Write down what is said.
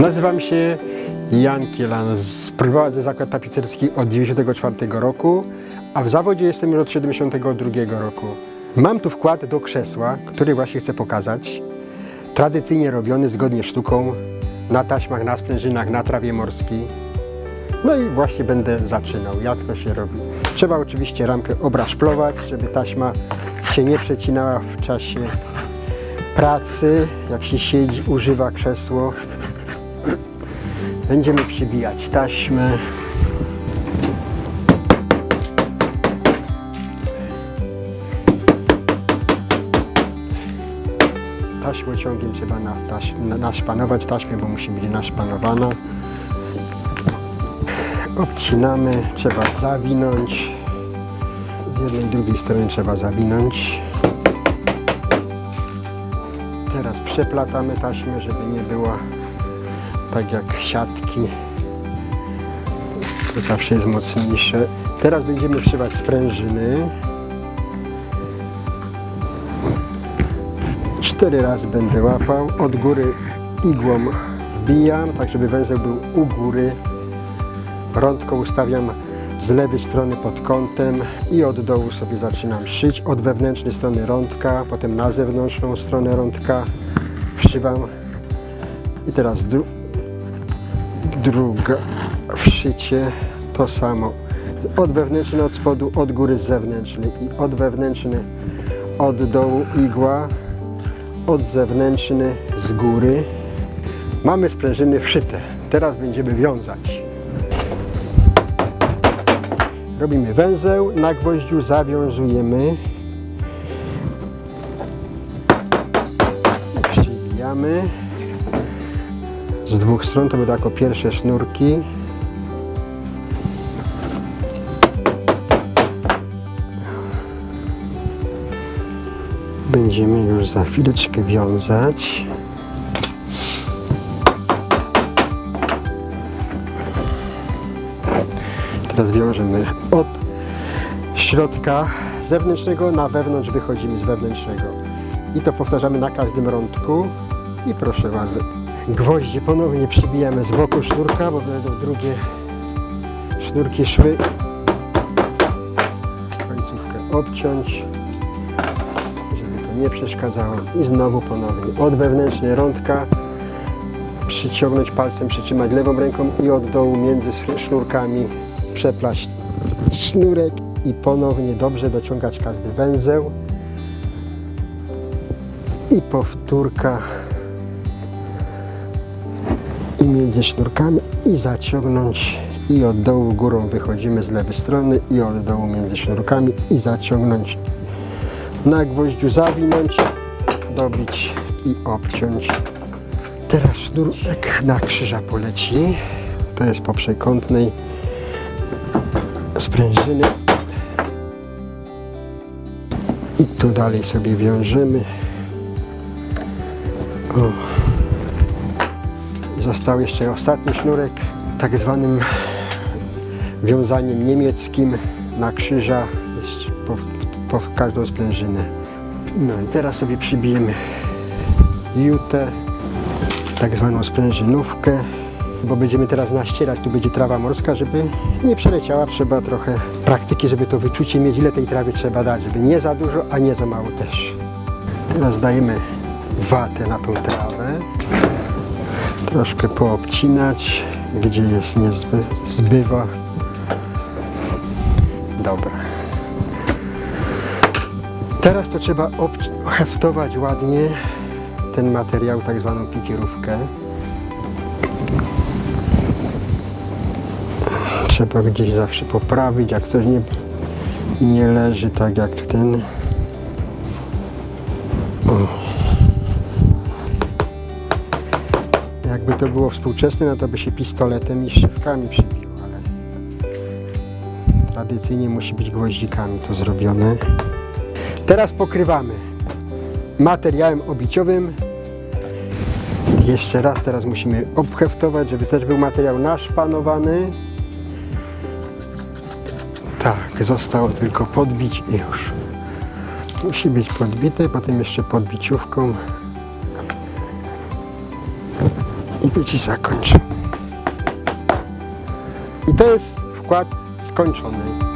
Nazywam się Jan Kielan. Prowadzę zakład tapicerski od 1994 roku, a w zawodzie jestem już od 1972 roku. Mam tu wkład do krzesła, który właśnie chcę pokazać. Tradycyjnie robiony zgodnie z sztuką, na taśmach, na sprężynach, na trawie morskiej. No i właśnie będę zaczynał, jak to się robi. Trzeba oczywiście ramkę obraszplować, żeby taśma się nie przecinała w czasie pracy, jak się siedzi, używa krzesło. Będziemy przybijać taśmę. Taśmociągiem trzeba na, na, naszpanować taśmę, bo musi być naszpanowana. Obcinamy, trzeba zawinąć. Z jednej i drugiej strony trzeba zawinąć. Teraz przeplatamy taśmę, żeby nie była tak jak siatki. To zawsze jest mocniejsze. Teraz będziemy wszywać sprężyny. Cztery razy będę łapał. Od góry igłą wbijam, tak żeby węzeł był u góry. Rądko ustawiam z lewej strony pod kątem i od dołu sobie zaczynam szyć. Od wewnętrznej strony rądka, potem na zewnętrzną stronę rądka wszywam. I teraz druga wszycie to samo. Od wewnętrznej od spodu, od góry z i od wewnętrzny od dołu igła, od zewnętrzny z góry. Mamy sprężyny wszyte. Teraz będziemy wiązać. Robimy węzeł, na gwoździu zawiązujemy. I przybijamy. Z dwóch stron to będą jako pierwsze sznurki. Będziemy już za chwileczkę wiązać. Teraz wiążemy od środka zewnętrznego na wewnątrz, wychodzimy z wewnętrznego. I to powtarzamy na każdym rądku. I proszę bardzo. Gwoździe ponownie przybijamy z boku sznurka, bo będą drugie sznurki szły. Końcówkę obciąć, żeby to nie przeszkadzało. I znowu ponownie od wewnętrznej rądka przyciągnąć palcem, przytrzymać lewą ręką i od dołu między sznurkami przeplaść sznurek i ponownie dobrze dociągać każdy węzeł. I powtórka i między sznurkami i zaciągnąć. I od dołu górą wychodzimy z lewej strony i od dołu między sznurkami i zaciągnąć. Na gwoździu zawinąć dobić i obciąć. Teraz sznurek na krzyża poleci. To jest po przekątnej sprężyny. I tu dalej sobie wiążemy. O. Został jeszcze ostatni sznurek, tak zwanym wiązaniem niemieckim na krzyża po, po każdą sprężynę. No i teraz sobie przybijemy jutę, tak zwaną sprężynówkę, bo będziemy teraz naścierać, tu będzie trawa morska, żeby nie przeleciała, trzeba trochę praktyki, żeby to wyczucie mieć, ile tej trawy trzeba dać, żeby nie za dużo, a nie za mało też. Teraz dajemy watę na tą trawę troszkę poobcinać, gdzie jest nie zby, zbywa. Dobra. Teraz to trzeba heftować ładnie ten materiał, tak zwaną pikierówkę. Trzeba gdzieś zawsze poprawić, jak coś nie, nie leży tak jak ten. Jakby to było współczesne, no to by się pistoletem i szywkami przybiło, ale tradycyjnie musi być gwoździkami to zrobione. Teraz pokrywamy materiałem obiciowym. Jeszcze raz teraz musimy obheftować, żeby też był materiał naszpanowany. Tak, zostało tylko podbić i już. Musi być podbite, potem jeszcze podbiciówką i będzie zakończony. I to jest wkład skończony.